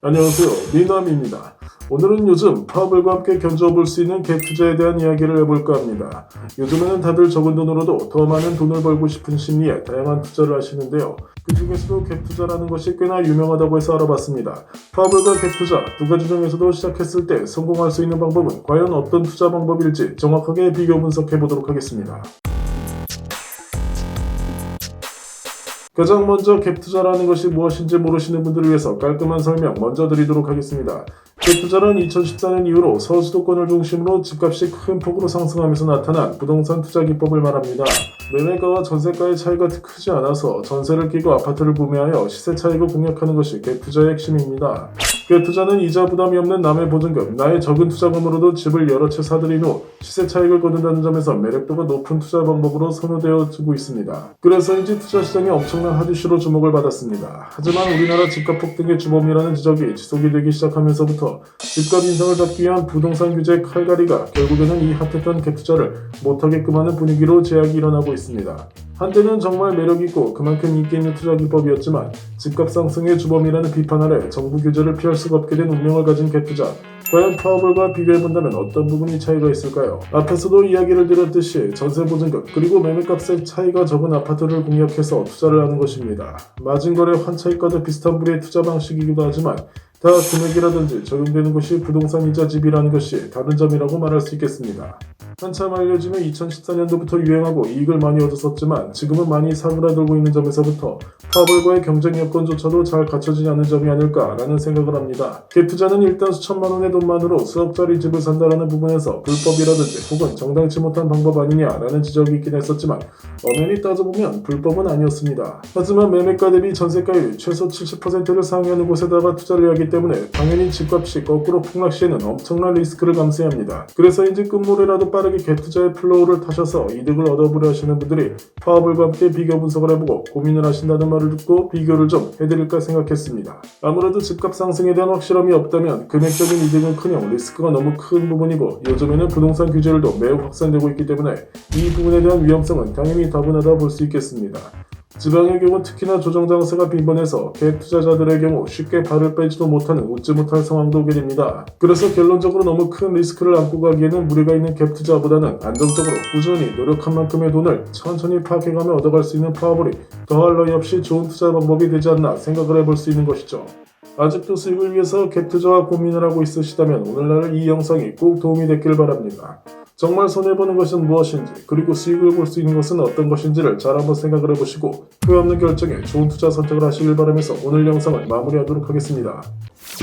안녕하세요. 미남입니다. 오늘은 요즘 파업을과 함께 견뎌볼 수 있는 갭 투자에 대한 이야기를 해볼까 합니다. 요즘에는 다들 적은 돈으로도 더 많은 돈을 벌고 싶은 심리에 다양한 투자를 하시는데요. 그 중에서도 갭 투자라는 것이 꽤나 유명하다고 해서 알아봤습니다. 파업을과 갭 투자 두 가지 중에서도 시작했을 때 성공할 수 있는 방법은 과연 어떤 투자 방법일지 정확하게 비교 분석해 보도록 하겠습니다. 가장 먼저 갭 투자라는 것이 무엇인지 모르시는 분들을 위해서 깔끔한 설명 먼저 드리도록 하겠습니다. 갭 투자는 2014년 이후로 서수도권을 중심으로 집값이 큰 폭으로 상승하면서 나타난 부동산 투자 기법을 말합니다. 매매가와 전세가의 차이가 크지 않아서 전세를 끼고 아파트를 구매하여 시세 차익을 공략하는 것이 갭 투자의 핵심입니다. 갭 투자는 이자 부담이 없는 남의 보증금, 나의 적은 투자금으로도 집을 여러 채 사들인 후 시세 차익을 거둔다는 점에서 매력도가 높은 투자 방법으로 선호되어지고 있습니다. 그래서인지 투자 시장이 엄청난 핫이슈로 주목을 받았습니다. 하지만 우리나라 집값 폭등의 주범이라는 지적이 지속이 되기 시작하면서부터 집값 인상을 잡기 위한 부동산 규제 칼갈이가 결국에는 이 핫했던 갭 투자를 못하게끔 하는 분위기로 제약이 일어나고 있습니다. 한때는 정말 매력있고 그만큼 인기 있는 투자 기법이었지만 집값 상승의 주범이라는 비판 아래 정부 규제를 피할 수가 없게 된 운명을 가진 갭 투자. 과연 파워볼과 비교해본다면 어떤 부분이 차이가 있을까요? 앞에서도 이야기를 드렸듯이 전세 보증금 그리고 매매값의 차이가 적은 아파트를 공략해서 투자를 하는 것입니다. 마진거래 환차익과도 비슷한 부류의 투자 방식이기도 하지만 다 금액이라든지 적용되는 것이 부동산 이자 집이라는 것이 다른 점이라고 말할 수 있겠습니다. 한참 알려지며 2014년도부터 유행하고 이익을 많이 얻었었지만 지금은 많이 사그라들고 있는 점에서부터 파벌과의 경쟁 여건조차도 잘 갖춰지지 않는 점이 아닐까라는 생각을 합니다. 갭 투자는 일단 수천만 원의 돈만으로 수억짜리 집을 산다라는 부분에서 불법이라든지 혹은 정당치 못한 방법 아니냐라는 지적이 있긴 했었지만 엄연히 따져보면 불법은 아니었습니다. 하지만 매매가 대비 전세가율이 최소 70%를 상회하는 곳에다가 투자를 하기 때문에 당연히 집값이 거꾸로 폭락 시에는 엄청난 리스크를 감수해야 합니다. 그래서인지 끝물이라도 빠르게 갭 투자의 플로우를 타셔서 이득을 얻어보려 하시는 분들이 파업을과 함께 비교 분석을 해보고 고민을 하신다는 말을 듣고 비교를 좀 해드릴까 생각했습니다. 아무래도 집값 상승에 대한 확실함이 없다면 금액적인 이득은 커녕 리스크가 너무 큰 부분이고 요즘에는 부동산 규제들도 매우 확산되고 있기 때문에 이 부분에 대한 위험성은 당연히 다분하다 볼 수 있겠습니다. 지방의 경우 특히나 조정 장세가 빈번해서 갭 투자자들의 경우 쉽게 발을 빼지도 못하는 웃지 못할 상황도 오게 됩니다. 그래서 결론적으로 너무 큰 리스크를 안고 가기에는 무리가 있는 갭 투자보다는 안정적으로 꾸준히 노력한 만큼의 돈을 천천히 파악해가며 얻어갈 수 있는 파워볼이 더할 나위 없이 좋은 투자 방법이 되지 않나 생각을 해볼 수 있는 것이죠. 아직도 수익을 위해서 갭 투자와 고민을 하고 있으시다면 오늘날 이 영상이 꼭 도움이 됐길 바랍니다. 정말 손해보는 것은 무엇인지 그리고 수익을 볼 수 있는 것은 어떤 것인지를 잘 한번 생각을 해보시고 후회 없는 결정에 좋은 투자 선택을 하시길 바라면서 오늘 영상을 마무리하도록 하겠습니다.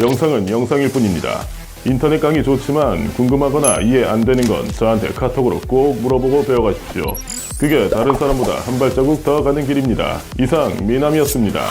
영상은 영상일 뿐입니다. 인터넷 강의 좋지만 궁금하거나 이해 안 되는 건 저한테 카톡으로 꼭 물어보고 배워가십시오. 그게 다른 사람보다 한 발자국 더 가는 길입니다. 이상 미남이었습니다.